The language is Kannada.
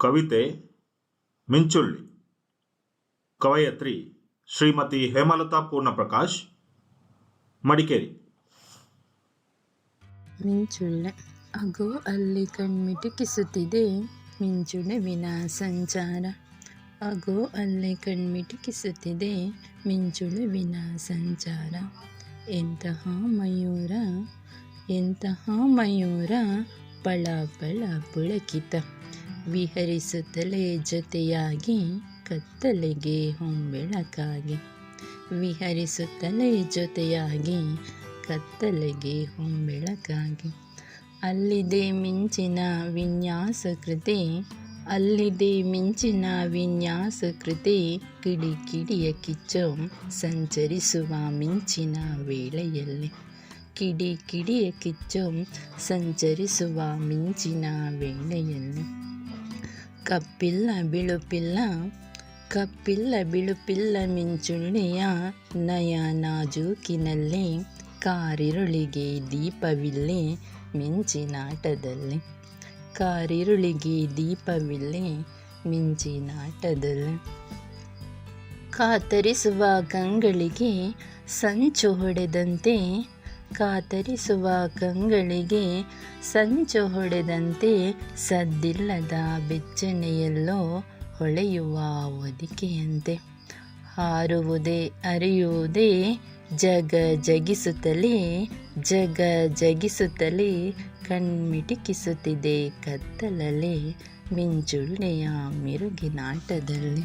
ಕವಿತೆ ಮಿಂಚುಳ್ಳಿ. ಕವಯತ್ರಿ ಶ್ರೀಮತಿ ಹೇಮಲತಾ ಪೂರ್ಣಪ್ರಕಾಶ್, ಮಡಿಕೇರಿ. ಮಿಂಚುಳ್ಳೆ, ಅಗೋ, ಅಲ್ಲಿ ಕಣ್ಮಿಟುಕಿಸುತ್ತಿದೆ ಮಿಂಚುಳುವಿನ ಸಂಚಾರ. ಅಗೋ, ಅಲ್ಲಿ ಕಣ್ಮಿಟುಕಿಸುತ್ತಿದೆ ಮಿಂಚುಳುವಿನ ಸಂಚಾರ. ಎಂತಹ ಮಯೂರ ಎಂತಹ ಮಯೂರ, ಪಳ ಪಳ ಪುಳಕಿತ. ವಿಹರಿಸುತ್ತಲೇ ಜೊತೆಯಾಗಿ ಕತ್ತಲೆಗೆ ಹೊಂಬೆಳಕಾಗಿ. ವಿಹರಿಸುತ್ತಲೇ ಜೊತೆಯಾಗಿ ಕತ್ತಲೆಗೆ ಹೊಂಬೆಳಕಾಗಿ. ಅಲ್ಲಿದೆ ಮಿಂಚಿನ ವಿನ್ಯಾಸ ಕೃತಿ, ಅಲ್ಲಿದೆ ಮಿಂಚಿನ ವಿನ್ಯಾಸ ಕೃತಿ. ಕಿಡಿ ಕಿಡಿಯ ಕಿಚ್ಚು ಸಂಚರಿಸುವ ಮಿಂಚಿನ ವೇಳೆಯಲ್ಲಿ. ಕಿಡಿ ಕಿಡಿಯ ಕಿಚ್ಚು ಸಂಚರಿಸುವ ಮಿಂಚಿನ ವೇಳೆಯಲ್ಲಿ. ಕಪ್ಪಿಲ್ಲ ಬಿಳುಪಿಲ್ಲ ಕಪ್ಪಿಲ್ಲ ಬಿಳುಪಿಲ್ಲ ಮಿಂಚುಳ್ಳಿಯ ನಯ ನಾಜೂಕಿನಲ್ಲಿ ಕಾರಿರುಳಿಗೆ ದೀಪವಿಲ್ಲಿ ಮಿಂಚಿನಾಟದಲ್ಲಿ ಕಾರಿರುಳಿಗೆ ದೀಪವಿಲ್ಲಿ ಮಿಂಚಿನಾಟದಲ್ಲಿ ಕಾತರಿಸುವ ಕಂಗಳಿಗೆ ಸಂಚು ಹೊಡೆದಂತೆ ಕಾತರಿಸುವ ಕಂಗಳಿಗೆ ಸಂಚು ಹೊಡೆದಂತೆ ಸದ್ದಿಲ್ಲದ ಬೆಚ್ಚನೆಯಲ್ಲೋ ಹೊಳೆಯುವ ಒದಿಕೆಯಂತೆ ಹಾರುವುದೇ ಅರಿಯುವುದೇ ಜಗ ಜಗಿಸುತ್ತಲೇ ಜಗ ಜಗಿಸುತ್ತಲೇ ಕಣ್ಮಿಟಿಕಿಸುತ್ತಿದೆ ಕತ್ತಲಲ್ಲಿ ಮಿಂಚುಳ್ಳೆಯ ಮಿರುಗಿನಾಟದಲ್ಲಿ